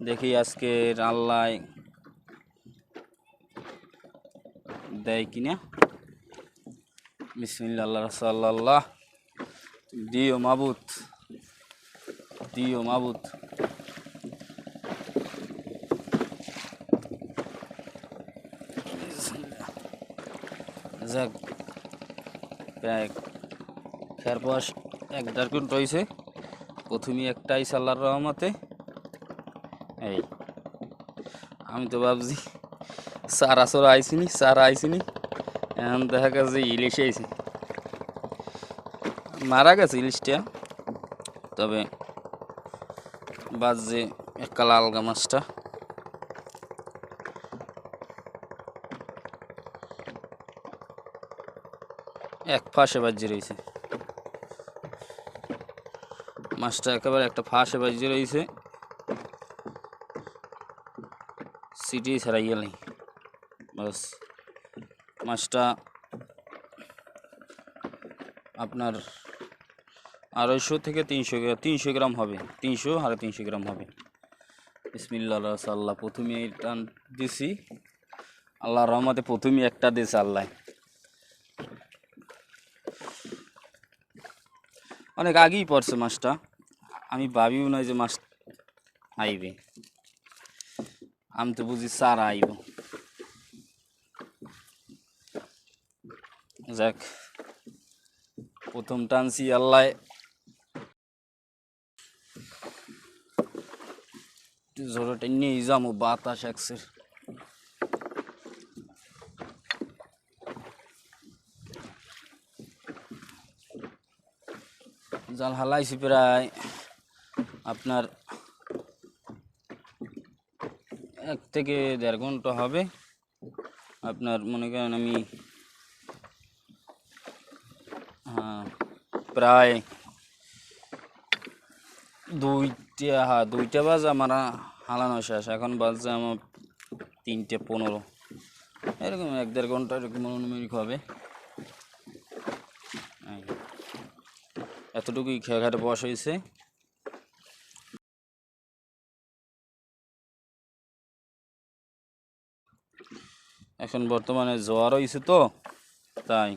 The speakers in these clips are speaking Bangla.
দেখি আজকে আল্লাহ দেয় কিনা। বিসমিল্লা আল্লাহ রসাল্লাহ দিও মাবুত দিও মাবুত যাক খেয়ার পাশ এক দেড় রয়েছে প্রথমে একটাই সাল্লার রহমতে এই, আমি তো ভাবছি, সারা সরা আইসিনি, সারা আইসিনি, এখন দেখা গেছে ইলিশ আইছে। মারা গেছে ইলিশটা, তবে বাজছে একটা লালগা মাছটা। এক ফাঁসে বাজি রয়েছে মাছটা একেবারে একটা ফাঁসে বাজি রয়েছে সিটি ছাড়াই গেলেই বাস, মাছটা আপনার আড়াইশো থেকে তিনশো গ্রাম তিনশো গ্রাম হবে। তিনশো সাড়ে তিনশো গ্রাম হবে। বিসমিল্লা আল্লাহ প্রথমে টান দিছি। আল্লাহ রহমতে প্রথমে একটা দিয়েছে আল্লাহ। অনেক আগেই পড়ছে মাছটা। আমি ভাবিও না যে মাছ আইবে। আমি তো বুঝি সারা আইব যাক প্রথম টানছি আল্লাহ। জোরে টেনে যাব বাতাস একসের। জাল হালাইছি প্রায় আপনার এক থেকে দেড় ঘণ্টা হবে। আপনার মনে করেন আমি হ্যাঁ প্রায় দুইটা হ্যাঁ দুইটা বাজ আমার হালানো শেষ। এখন বাজছে আমার তিনটে পনেরো। এরকম এক দেড় ঘণ্টা এরকম অনুমানিক হবে। এতটুকুই খেয়ে ঘাটে বস হয়েছে। এখন বর্তমানে জ্বর হয়েছে তো, তাই।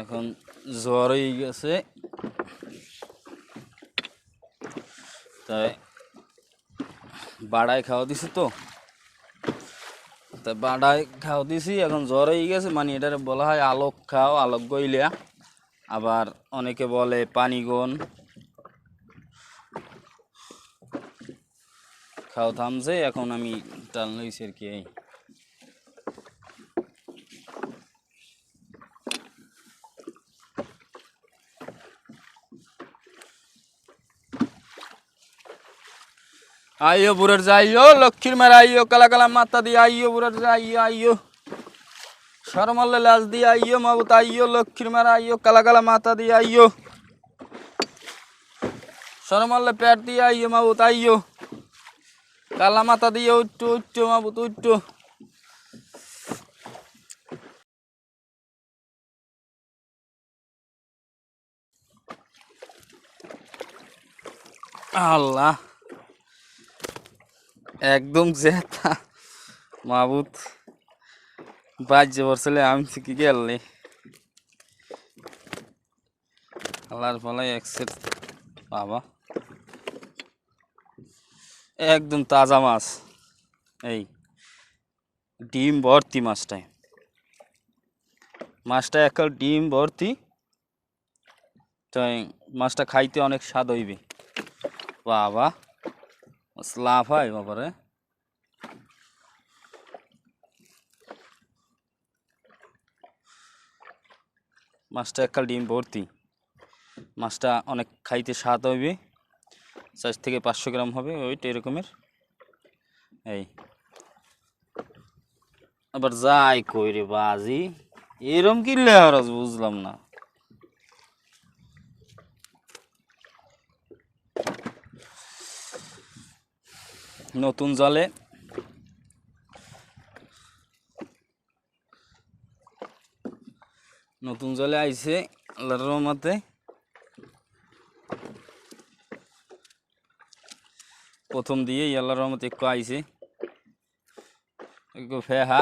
এখন জ্বর হয়ে গেছে। তাই বাড়ায় খাওয়া দিছি তো। তা বাড়ায় খাওয়া দিছি, এখন জ্বর হয়ে গেছে মানে এটারে বলা হয় আলোক খাও, আলোক গইলিয়া আবার অনেকে বলে পানিগন খাওয়া থামছে এখন আমি টাল লইছি আর কি আইও বুড়ার যাইও লক্ষ্মীর মার আইও কালা কালা মাতা দিয়ে আইও বুড়ার যাইও আইও সরমল্লে লাজ দিয়ে আইও মাবুত আইও লক্ষ্মীর মার আইও কালা কালা মাতা দিয়ে আইও সরমল্লে পেট দিয়ে আইও মাবুত আইও কালা মাথা দিয়ে উঠটো উঠটো মাবুত উঠটো আল্লাহ। একদম জেতা। মাবুত বাজ্যে পড়ছিলে আমি থেকে গেলনি আল্লাহর ফলে একসেট বাবা। একদম তাজা মাছ। এই ডিম ভর্তি মাছটায় মাছটা একাল ডিম ভর্তি। তাই মাছটা খাইতে অনেক স্বাদ হইবে। বাবা লাভ হয় বাবারে। মাছটা একাল ডিম ভর্তি। মাছটা অনেক খাইতে স্বাদ হইবে। চার থেকে পাঁচশো গ্রাম হবে ওইটা এরকমের। এই। আবার যাই কই রে বাজি, এরম কি লেহারাজ বুঝলাম না। নতুন জলে। নতুন জলে আইছে, আল্লাহর রহমতে। প্রথম দিয়েই আল্লাহর রহমতে একটু আইছে। একটু ফেহা।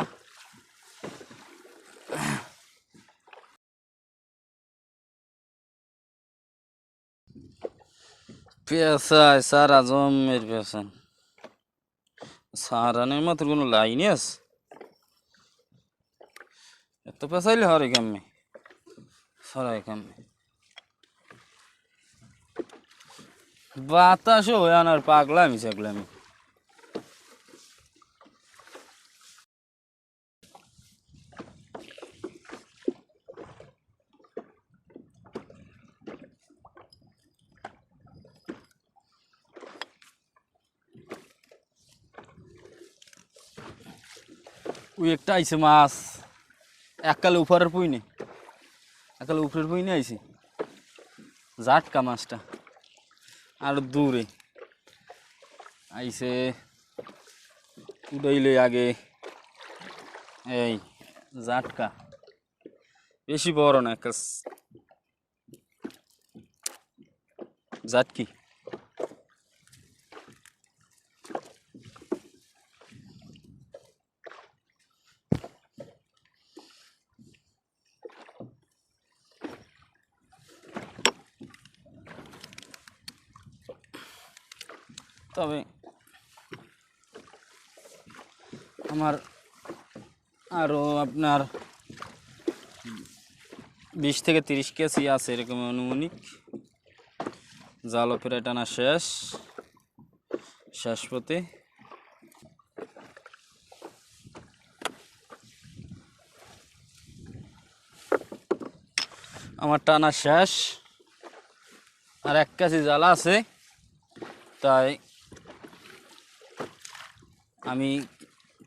পেশায় সারা জমের পেশান। সারানের মাত্র কোনো লাইনই আছে। এত পেশাইলে হরে কামে সরাই কেমনে? বাতাসও হয়ে আনার পাগলামি সাগলামি ওই একটা আইছে মাছ। এককালে উপরের পুইনে এককালে উপরের পুইনে আইছে। জাটকা মাছটা। আর দূরে আইছে উড়াইলে আগে এই জাটকা বেশি বড় না একটা স- জাটকি তবে আমার আরও আপনার বিশ থেকে তিরিশ কেজি আছে এরকম আনুমানিক জাল প্রায় টানা শেষ। শেষ পথে। আমার টানা শেষ। আর এক কেজি জাল আছে। তাই আমি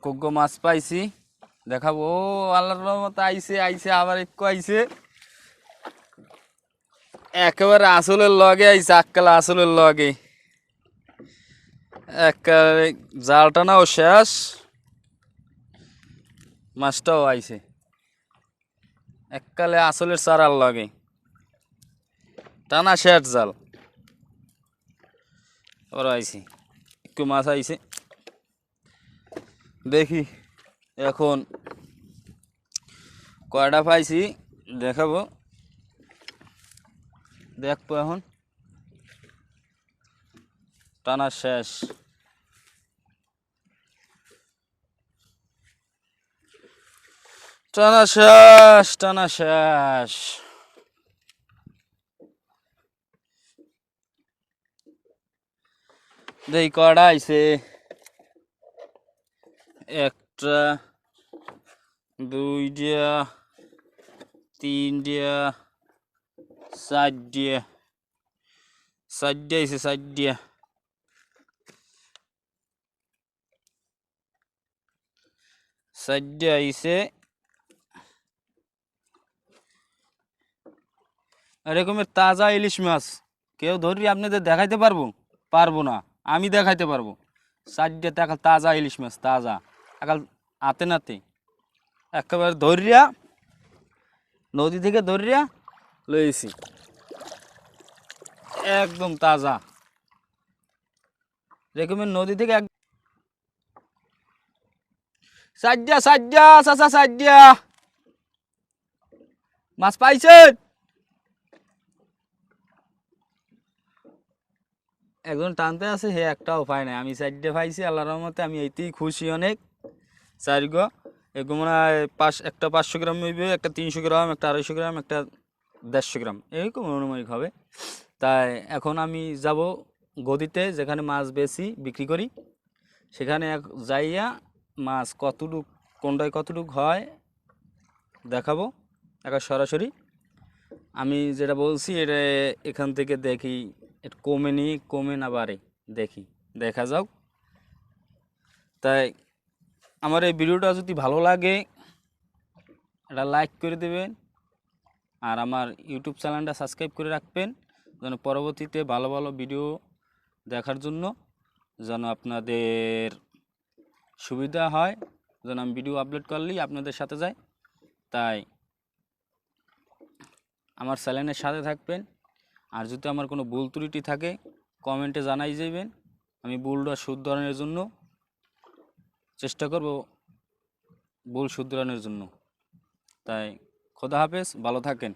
কোগ্গো মাছ পাইছি। দেখাবো, ও আল্লাহর রহমতে আইসে আইসে আবার একটু আইসে একেবারে আসলের লগে আইছে, আক্কালে আসলের লগে। একেবারে জালটা নাও শেষ। মাছটাও আইছে। এককালে আসলের চারার লগে। টানা শেষ জাল। ওরা আইছে। একটু মাছ আইছে। দেখি, এখন কয়টা পাইছি দেখাবো। দেখব এখন। টানা শেষ। টানা শেষ টানা শেষ। দেখি কয়টা একটা, দুইটা, তিনটা, চারটা চারটা আইছে চারটা। চারটা আইছে এরকমের তাজা ইলিশ মাছ। কেউ ধরি আপনাদের দেখাইতে পারব? পারব না। আমি দেখাইতে পারব। চারটে টাকা তাজা ইলিশ মাছ, তাজা। একাল আতে নাতে। একেবারে ধরিয়া, নদী থেকে ধরিয়া লইছি। একদম তাজা। রেকমের নদী থেকে এক সাজ্জা সাজ্জা চাচা সাজ্জা। মাছ পাইছেন? একজন টানতে আছে হে একটা উপায় নাই। আমি চারটে পাইছি, আল্লাহর রহমতে আমি এইতেই খুশি অনেক। চারিগ এগুলো মনে হয় পাঁচ একটা পাঁচশো গ্রাম হইবে, একটা তিনশো গ্রাম, একটা আড়াইশো গ্রাম, একটা দেড়শো গ্রাম। এরকম অনুমানিক হবে। তাই এখন আমি যাব গদিতে, যেখানে মাছ বেশি বিক্রি করি। সেখানে এক যাইয়া মাছ কতটুক কোনটায় কতটুক হয় দেখাবো একা সরাসরি। আমি যেটা বলছি, এটা এখান থেকে দেখি, একটু কমে নি, কমে না বাড়ে, দেখি। দেখা যাক। তাই আমার এই ভিডিওটা যদি ভালো লাগে এটা লাইক করে দেবেন আর আমার ইউটিউব চ্যানেলটা সাবস্ক্রাইব করে রাখবেন, যেন পরবর্তীতে ভালো ভালো ভিডিও দেখার জন্য যেন আপনাদের সুবিধা হয়, যেন আমি ভিডিও আপলোড করলেই আপনাদের সাথে যায় তাই আমার চ্যানেলের সাথে থাকবেন। আর যদি আমার কোনো ভুল ত্রুটি থাকে কমেন্টে জানাই যাবেন। আমি ভুলটা শুধরানোর জন্য চেষ্টা করব ভুল শুধরানোর জন্য। তাই খোদা হাফেজ ভালো থাকেন।